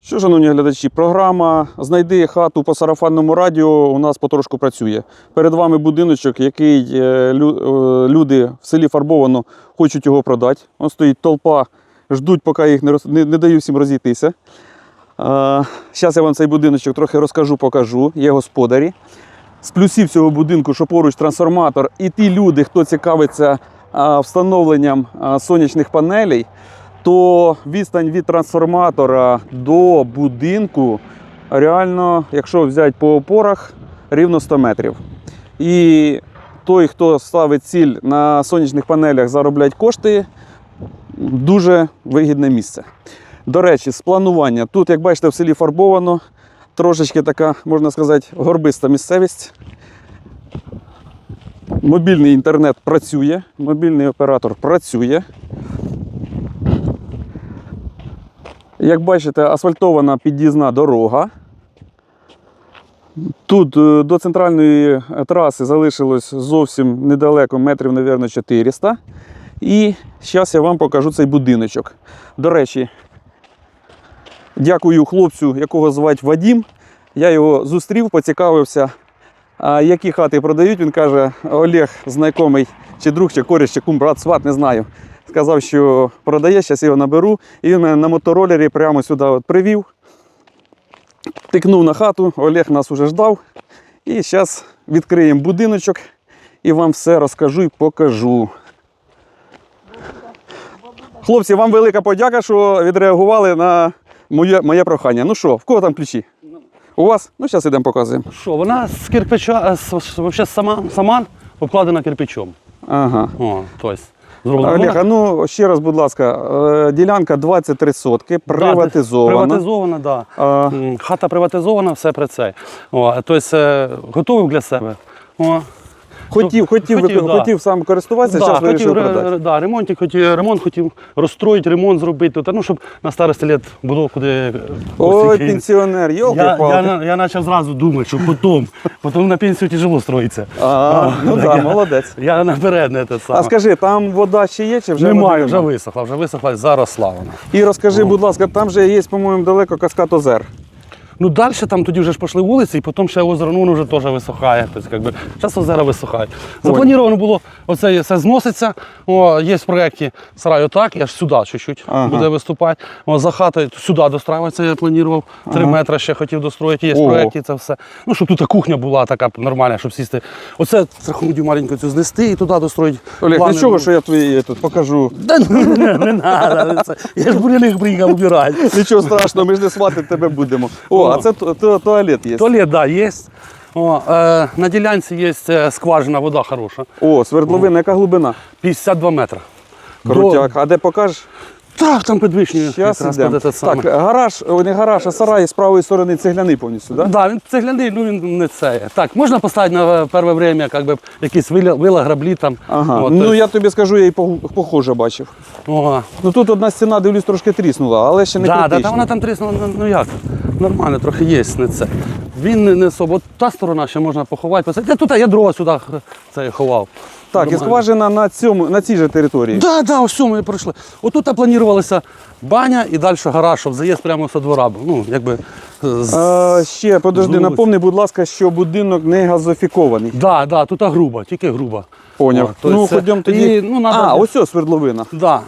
Що, шановні глядачі, програма Знайди хату по сарафанному радіо у нас потрошку працює. Перед вами будиночок, який е, е, люди в селі Фарбовано хочуть його продати. Ось стоїть толпа, ждуть, поки їх не, роз... не, не даю всім розійтися. Зараз я вам цей будиночок трохи розкажу, покажу. Є господарі. З плюсів цього будинку, що поруч трансформатор, і ті люди, хто цікавиться встановленням сонячних панелей, то відстань від трансформатора до будинку реально, якщо взяти по опорах, рівно 100 метрів. І той, хто ставить ціль на сонячних панелях заробляти кошти, дуже вигідне місце. До речі, з планування. Тут, як бачите, в селі фарбовано, трошечки така, можна сказати, горбиста місцевість. Мобільний інтернет працює, мобільний оператор працює. Як бачите, асфальтована під'їзна дорога. Тут е, до центральної е, траси залишилось зовсім недалеко, метрів, мабуть, 400. І зараз я вам покажу цей будиночок. До речі, дякую хлопцю, якого звати Вадім. Я його зустрів, поцікавився, які хати продають. Він каже, Олег, знайомий, чи друг, чи коріш, чи кум, брат, сват, не знаю. Сказав, що продає, зараз його наберу. І він мене на моторолері прямо сюди от привів. Тикнув на хату, Олег нас уже ждав. І зараз відкриємо будиночок і вам все розкажу і покажу. Хлопці, вам велика подяка, що відреагували на моє, моє прохання. Ну що, в кого там ключі? У вас? Ну, зараз йдемо показуємо. Що, вона з кирпича, з, з- вообще сама, саман обкладена кирпичом. Ага. О, тобто, зроблена. Олег, а ну ще раз, будь ласка, е, ділянка 23 сотки, приватизована. Приватизована, так. Да. А, Хата приватизована, все при це. Тобто, готовив готовий для себе. О, хотів, хотів, хотів, хотів, сам користуватися, да, зараз вирішив ре- продати. да, ремонтик, хотів, ремонт хотів розстроїти, ремонт зробити, тут, ну, щоб на старості літ було куди. Ой, гості. пенсіонер, йолки Я, я, на- я почав зразу думати, що потім, потім на пенсію тяжело строїться. А, ну так, да, я- молодець. Я наперед не те саме. А скажи, там вода ще є чи вже Немає, вже висохла, вже висохла, заросла вона. І розкажи, будь ласка, там же є, по-моєму, далеко каскад озер. Ну далі там тоді вже ж пішли вулиці, і потім ще озеро ну, воно вже теж висохає. Тобто, якби, зараз озеро висохає. Заплановано було, оце все зноситься. О, є в проєкті сарай отак, аж сюди чуть-чуть Ага. буде виступати. О, за хатою сюди достраюватися, я планував. Три метри ще хотів достроїти, є в проєкті це все. Ну, щоб тут кухня була така нормальна, щоб сісти. Оце страховую маленьку цю знести і туди достроїти. Олег, Плани нічого, що я твої тут покажу. Да, не, не, не треба. Я ж буряних приїхав убирати. Нічого страшного, ми ж не свати тебе будемо. О, а це ту- ту- туалет є. Туалет, да, є. О, е, на ділянці є е, скважина, вода хороша. О, свердловина, яка глибина? 52 метри. Крутяк. А де покажеш? Так, там підвищення. Зараз саме. Так, гараж, о, не гараж, а сарай з правої сторони цегляний повністю, так? Да, він цегляний, ну він не це. Так, можна поставити на перше время, як би, якісь вила, вила граблі там. Ага. От, ну я тобі скажу, я і пох- похоже бачив. о, Ну тут одна стіна, дивлюсь, трошки тріснула, але ще не да, да, критично. та вона там тріснула, ну, ну як, нормально, трохи є не це. Він не, не особо, от та сторона ще можна поховати. Я тут я дрова сюди це ховав. Так, і Нормально. скважина на цьому, на цій же території. Да, да, ось ми пройшли. Отут планувалася баня і далі гараж, щоб заїзд прямо з двора. Ну, якби з... А, ще подожди, напомни, будь ласка, що будинок не газофікований. Да, да, тут груба, тільки груба. Поняв. О, ну, це- ходімо тоді. І, ну, надо... А, ось ось свердловина. Да.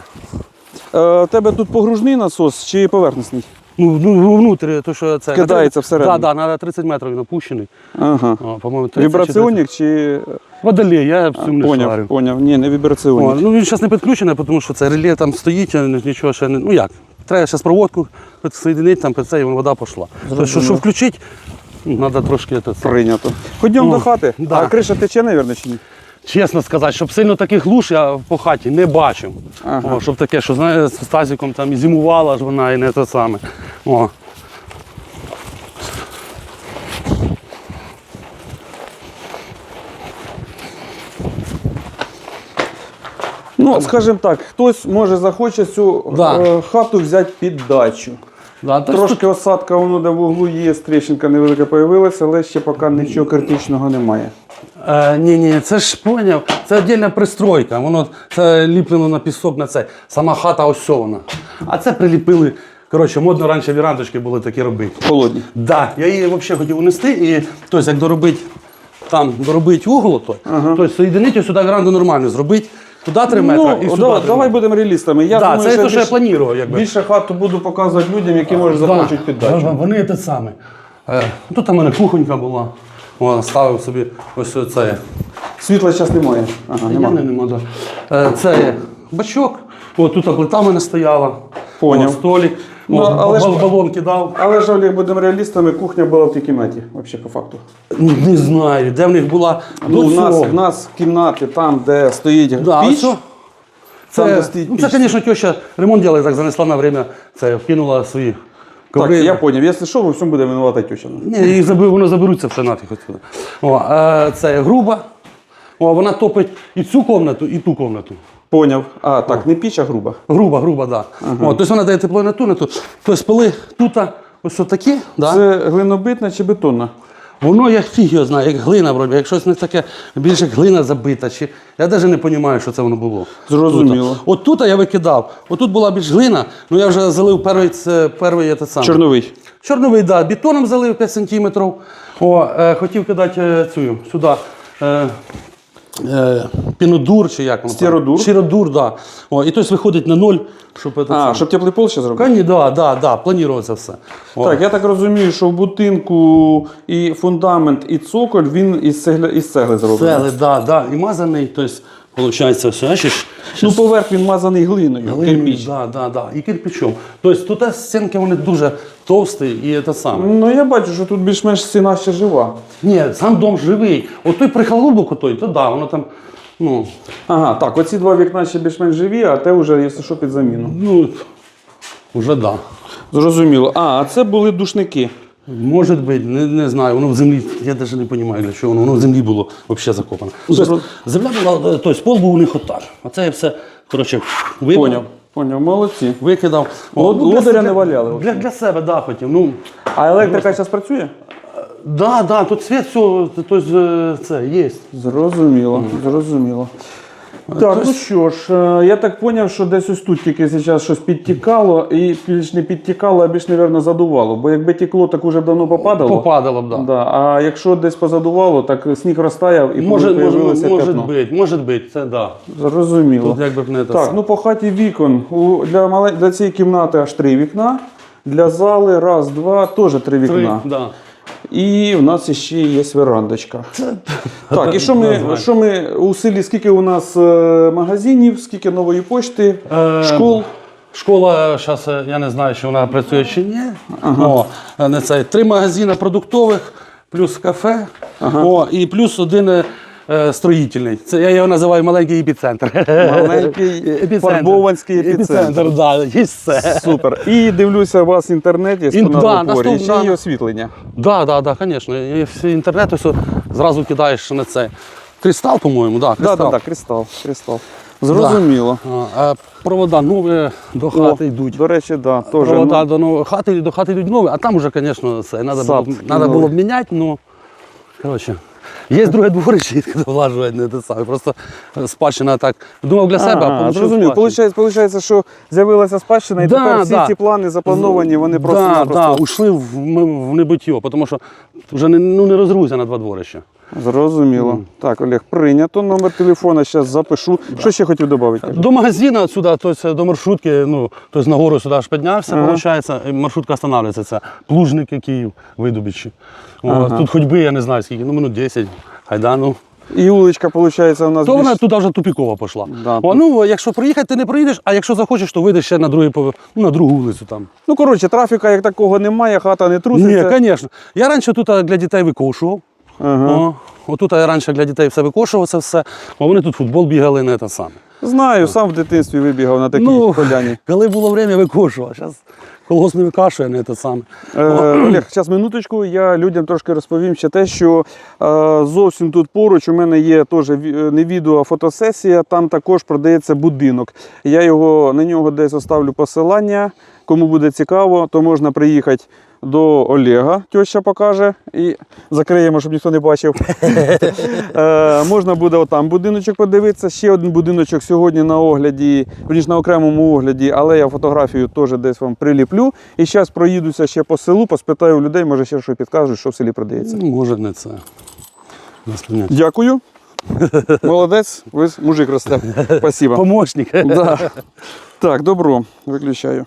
Е, тебе тут погружний насос чи поверхностний? Ну, ну, внутрі, то що це. Кидається всередину. Так, да, да, на 30 метрів він опущений. Ага. О, по-моєму, 30 чи. Водолей, я в цьому не Поняв, шарю. поняв. Ні, не О, ну він зараз не підключений, тому що це реле там стоїть, а нічого ще не. Ну як? Треба зараз проводку підсоєдинити, там під це і вода пішла. Тобто, що, що включити, треба трошки це. Прийнято. Ходімо О, до хати. да. А криша тече, мабуть, чи ні? Чесно сказати, щоб сильно таких луж я по хаті не бачив. Ага. О, щоб таке, що знаєш, з тазиком там і зимувала ж вона і не те саме. О. Ну, скажімо так, хтось може захоче цю Да. е, хату взяти під дачу. Да, та Трошки осадка воно де в углу є, тріщинка невелика появилася, але ще поки нічого критичного немає. Е, ні, ні, це ж поняв. Це віддільна пристройка. Воно це ліплено на пісок на це. Сама хата ось вона. А це приліпили Коротше, модно раніше вірандочки були такі робити. Холодні. Да, я її взагалі хотів унести і тобто, як доробити там, доробити угол, той, тобто соєдинити сюди веранду нормально, зробити туди 3 метри і Ну, сюди. да, три давай метри. будемо реалістами. Я да, думаю, це те, що я планував. Якби. більше хату буду показувати людям, які може захочуть Да. Вони те саме. Е, Тут у мене кухонька була. О, ставив собі ось це. Світла зараз немає. Ага, Я нема. не, нема, да. Е, Це бачок. О, тут плита в мене стояла. Поняв. О, столик. Ну, О, але ж- бал- балон кидав. Але ж Олег, будемо реалістами, кухня була в тій кімнаті, взагалі по факту. Ну, Не знаю, де в них була Ну, до у нас, цього. в нас кімнати, там, де стоїть Да, піч, ось о. Там, Це, де стоїть ну, піч. це, звісно, теща ремонт робила, так занесла на время, це вкинула свої так, я зрозумів, якщо що, во всьому буде винувата теща. Ні, їх заби, воно заберуться все нафіг отсюди. О, е, це груба. О, вона топить і цю кімнату, і ту кімнату. Поняв. А, так, не піч, а груба. Груба, груба, так. Да. Ага. тобто вона дає тепло на ту, на ту. Тобто пили тут ось такі, да? Це глинобитна чи бетонна? Воно як фіг його знає, як глина вроді, як щось не таке, більше як глина забита. Чи... Я навіть не розумію, що це воно було. Зрозуміло. Тут. От тут я викидав. Отут була більш глина, ну я вже залив перший, це, перший це саме. Чорновий. Чорновий, да, бетоном залив 5 сантиметрів. О, е, хотів кидати е, цю сюди. Е, пінодур чи як воно? Стіродур? Стіродур, да. О, і тобто виходить на ноль, щоб це. А, щоб теплий пол ще зробити? Кані, да, да, да, планував все. О. Так, я так розумію, що в будинку і фундамент, і цоколь, він із цегли, із цегли зроблений. Цегли, да, да, і мазаний, тобто, виходить, все, бачиш? Ну, поверх він мазаний глиною, кирпіч. Да, да, да, і кирпичом. Тобто тут стінки вони дуже товсті і це саме. Ну, я бачу, що тут більш-менш стіна ще жива. Ні, сам дом живий. От той прихолубок, той, то да, воно там, ну, Ага, так, оці два вікна ще більш-менш живі, а те вже, якщо що, під заміну. ну, вже да. Зрозуміло. А, а це були душники. Може бути, не, не знаю, воно в землі, я навіть не розумію, для чого воно, воно в землі було взагалі закопано. Ну, тобто, земля була, е, тобто пол був у них отак. А це я все, коротше, вибрав, Поняв. Поняв, молодці. викидав. Ну, для не валяли Для, для себе, да, хотів. Ну, А електрика зараз працює? да, да, тут світ, все, тобто, е, це є. Зрозуміло, зрозуміло. Так, ну що ж, е, я так зрозумів, що десь ось тут тільки зараз щось підтікало, і більш не підтікало, а більш, мабуть, задувало. Бо якби тікло, так уже давно попадало. Попадало б, да. Да. А якщо десь позадувало, так сніг розтаяв і Може, може, появилося може пятно. бути, може бути, це да. Зрозуміло. Тут якби б не Так, ну по хаті вікон. Для, мале- для цієї кімнати аж три вікна. Для зали раз, два, теж три Три, вікна. да. І в нас ще є верандочка. Так, і що ми, що ми у селі, скільки у нас е, магазинів, скільки нової пошти, Е, школ? Школа, зараз я не знаю, чи вона працює чи ні. О, е, не це, три магазини продуктових, плюс кафе, о, і плюс один е, строїтельний. Це я його називаю маленький епіцентр. Маленький фарбованський епіцентр. да, є все. Супер. І дивлюся, у вас інтернет є Ін- на да, опорі, і наступна- ще є освітлення. Да, да, да, звісно. І всі інтернет ось зразу кидаєш на це. Кристал, по-моєму, да, Так, кристал. так, так, кристал. кристал. Зрозуміло. А, е, провода нові до хати йдуть. До речі, да, теж. Провода до нової хати, до хати йдуть нові, а там вже, звісно, це треба було, надо було б міняти, ну, коротше. Є друге дворище, влажувати не те саме. Просто спадщина так думав для себе, а Ага, получив Получається, получається, що з'явилася спадщина, і Да, тепер всі да. ці плани заплановані, вони да, просто да, ушли в, в небиття, тому що вже не, ну, не розгрузя два дворища. Зрозуміло. Так, Олег, прийнято. Номер телефона зараз запишу. Що ще хотів додати? До магазину сюди, тобто до маршрутки, ну, тобто на гору сюди аж піднявся, виходить, маршрутка останавливається. Це Плужники Київ, Видубичі. О, Тут ходьби, я не знаю скільки, ну минут 10, хайда, ну. І вуличка, виходить, у нас То вона більш... туди вже тупікова пішла. Да. О, ну, якщо проїхати, ти не проїдеш, а якщо захочеш, то вийдеш ще на другий ну, на другу вулицю там. Ну, коротше, трафіка як такого немає, хата не труситься. Ні, звісно. Я раніше тут для дітей викошував. Ага. О, отут я раніше для дітей все викошував, це все. а вони тут футбол бігали, не те саме. Знаю, сам в дитинстві вибігав на такій Ну, поляні. коли було время, викошував. Зараз колгосп не викашує, не те саме. Е, Олег, зараз минуточку, я людям трошки розповім ще те, що е, зовсім тут поруч у мене є теж е, не відео, а фотосесія. Там також продається будинок. Я його на нього десь оставлю посилання. Кому буде цікаво, то можна приїхати до Олега, теща покаже, і закриємо, щоб ніхто не бачив. Е, можна буде отам будиночок подивитися. Ще один будиночок сьогодні на огляді, ніж на окремому огляді, але я фотографію теж десь вам приліплю. І зараз проїдуся ще по селу, поспитаю у людей, може ще що підкажуть, що в селі продається. Ну, Може не це. Дякую. Молодець, ви мужик росте. Спасибо. Помощник. Да. Так, добро, виключаю.